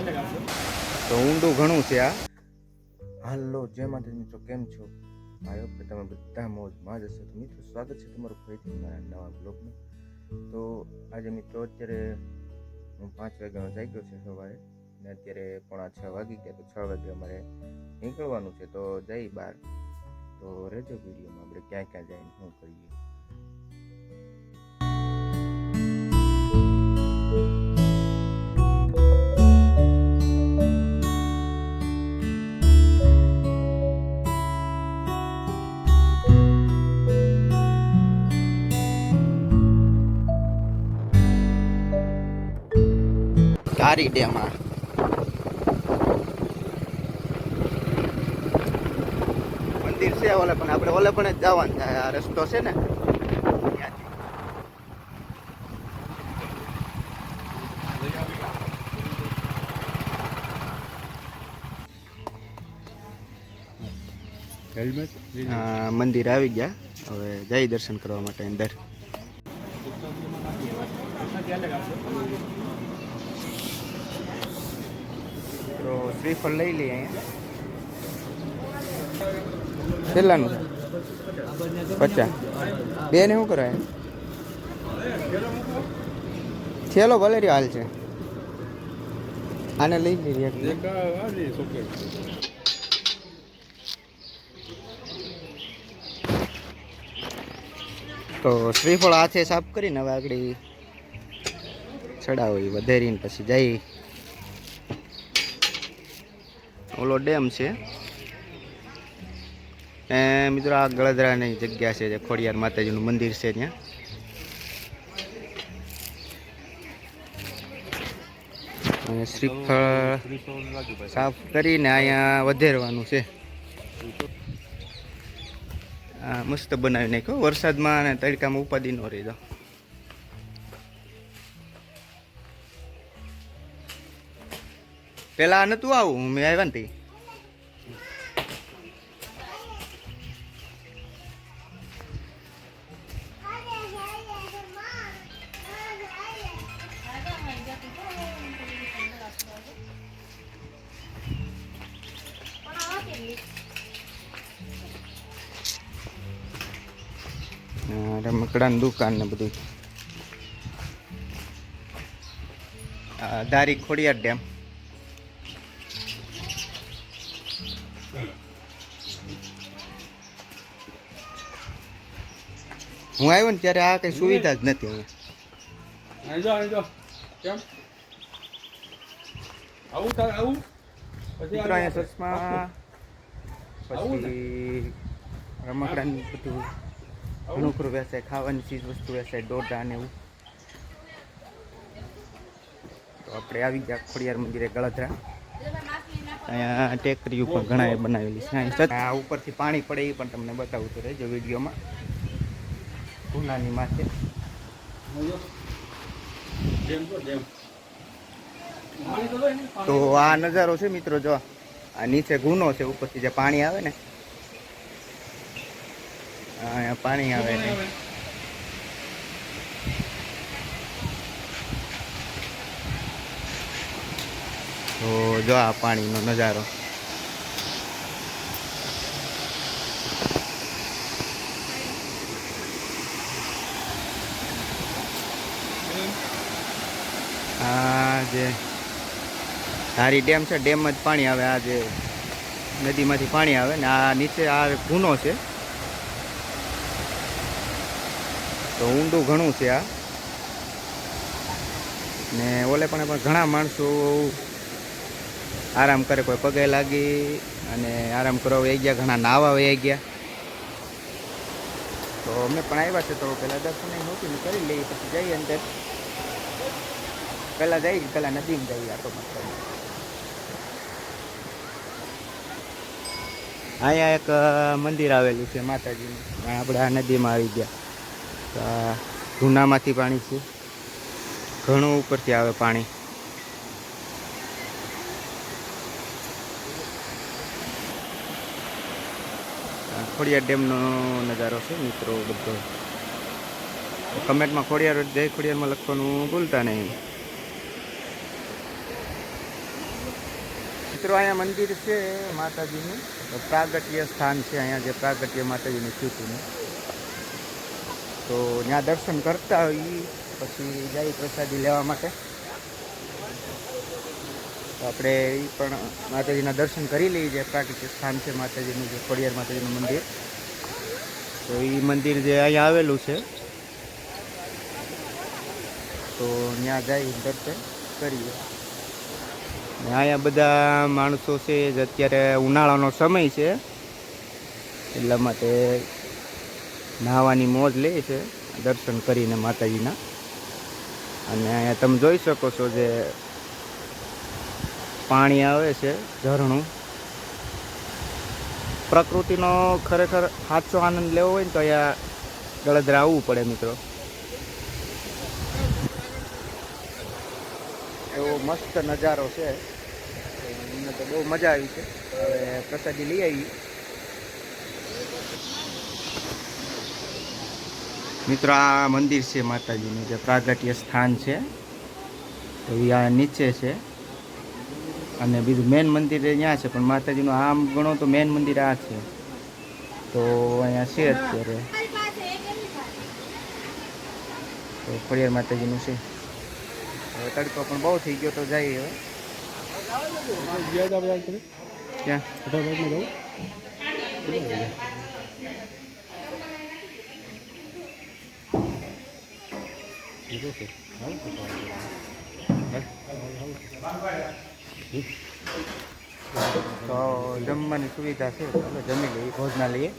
તો ઊંડું ઘણું છે આ. હાલો જય માતાજી મિત્રો કેમ છો? ભાઈઓ કે તમે બધા મોજમાં જ હશો. તો મિત્રો સ્વાગત છે તમારું ફરીથી મારા નવા બ્લોગમાં. તો આજે મિત્રો અત્યારે હું પાંચ વાગ્યાનો જાગ્યો છે સવારે. ને અત્યારે પોણા છ વાગી ગયા તો છ વાગે અમારે નીકળવાનું છે. તો જઈ બહાર. તો રહેજો વિડીયોમાં. આપણે ક્યાં ક્યાં જઈને શું કરીએ. કારી ડેમ. મંદિર છે ઓલે પણ આપણે ઓલે પણ જ જવાનું થાય આ રસ્તો છે ને. મંદિર આવી ગયા. હવે જય દર્શન કરવા માટે અંદર તો શ્રીફળ લઈ લઈએ અહીંયા. કેટલાનું પચાસ. બે ને શું કરાય? થેલો ભલે રહ્યો હાલ છે. આને લઈ લઈએ તો શ્રીફળ હાથે સાફ કરીને હવે આગળ ચડાવી વધેરીને પછી જઈ. ઓલો ડેમ છે. એ મિત્રો આ ગળદરાની જગ્યા છે, જે ખોડિયાર માતાજીનું મંદિર છે ત્યાં. શ્રીફળ સાફ કરીને અહીંયા વધેરવાનું છે. આ મસ્ત બનાવી નાખ્યો વરસાદમાં અને તડકામાં ઉપાદી ન રહી દો પેલા નતું આવું, મેં આવ્યા ને આ દુકાન ને બધું. દારી ખોડિયાર ડેમ. હું આવ્યો ને ત્યારે આ કઈ સુવિધા જ નથી અહીંયા? પછી રમકડાની બધું. ઘણું ખરું ખાવાની ચીજ વસ્તુ વેચાય ડોડા ને એવું. તો આપણે આવી ગયા ખોડિયાર મંદિરે ગળધરા. અહીંયા ટેકરી ઉપર ઘણા બનાવેલી છે. આ ઉપરથી પાણી પડે એ પણ તમને બતાવું તો રહેજો વિડીયોમાં. ગુનાની માથે. તો આ નજારો છે મિત્રો, જો. આ નીચે ગુનો છે, ઉપરથી જે પાણી આવે ને અહીંયા પાણી આવે ને તો જો આ પાણીનો નજારો. આ જે ધારી ડેમ છે ડેમમાં જ પાણી આવે. આ જે નદીમાંથી પાણી આવે ને આ નીચે આ ગુનો છે. તો ઊંડું ઘણું છે આ. ને ઓલે પણ ઘણા માણસો આરામ કરે, કોઈ પગે લાગી અને આરામ કરવા વહી ગયા, ઘણા નાવા વહી ગયા. તો અમે પણ આવ્યા છે, તો પહેલાં દર્શન નહોતું કરી લઈએ, પછી જઈએ અંદર. પહેલાં જઈએ પહેલાં નદીમાં જઈએ આટો મસ્ત અહીંયા એક મંદિર આવેલું છે માતાજીનું આપણે આ નદીમાં આવી ગયા. આ ધૂનામાંથી પાણી છે. ઘણું ઉપરથી આવે પાણી. ખોડિયાર ડેમનો નજારો છે, મિત્રો, બધો. કમેન્ટમાં ખોડિયાર, જય ખોડિયારમાં લખવાનું ભૂલતા નહીં. મિત્રો, અહીંયા મંદિર છે માતાજીનું. પ્રાગટ્ય સ્થાન છે, અહીંયા જે પ્રાગટ્ય માતાજીનું થયું હતું. તો ત્યાં દર્શન કરતા હોઈએ, પછી જાય પ્રસાદી લેવા માટે. આપણે એ પણ માતાજીના દર્શન કરી લઈએ જે પ્રાકૃતિક સ્થાન છે માતાજીનું, જે ખોડિયાર માતાજીનું મંદિર. તો એ મંદિર જે અહીંયા આવેલું છે. તો ત્યાં જઈ દર્શન કરીએ. અહીંયા બધા માણસો છે જે અત્યારે ઉનાળાનો સમય છે. એટલા માટે નાહવાની મોજ લે છે, દર્શન કરીને માતાજીના. અને અહીંયા તમે જોઈ શકો છો જે પાણી આવે છે, ઝરણું. પ્રકૃતિનો ખરેખર સાચો આનંદ લેવો હોય ને તો અહીંયા ગળદરા આવવું પડે મિત્રો. એવો મસ્ત નજારો છે. મને તો બહુ મજા આવી છે. હવે પ્રસાદી લઈ આવી મિત્રો આ મંદિર છે માતાજીનું જે પ્રાગટ્ય સ્થાન છે. તો એ આ નીચે છે. અને બીજું મેન મંદિર ત્યાં છે પણ માતાજીનું આમ ગણો તો મેન મંદિર આ છે. તો અહીંયા છે અત્યારે. તો ખોડિયાર માતાજીનું છે. હવે તડકો પણ બહુ થઈ ગયો તો જઈએ હવે? ક્યાં? તો જમવાની સુવિધા છે. ચાલો જમી લઈએ ભોજના લઈએ.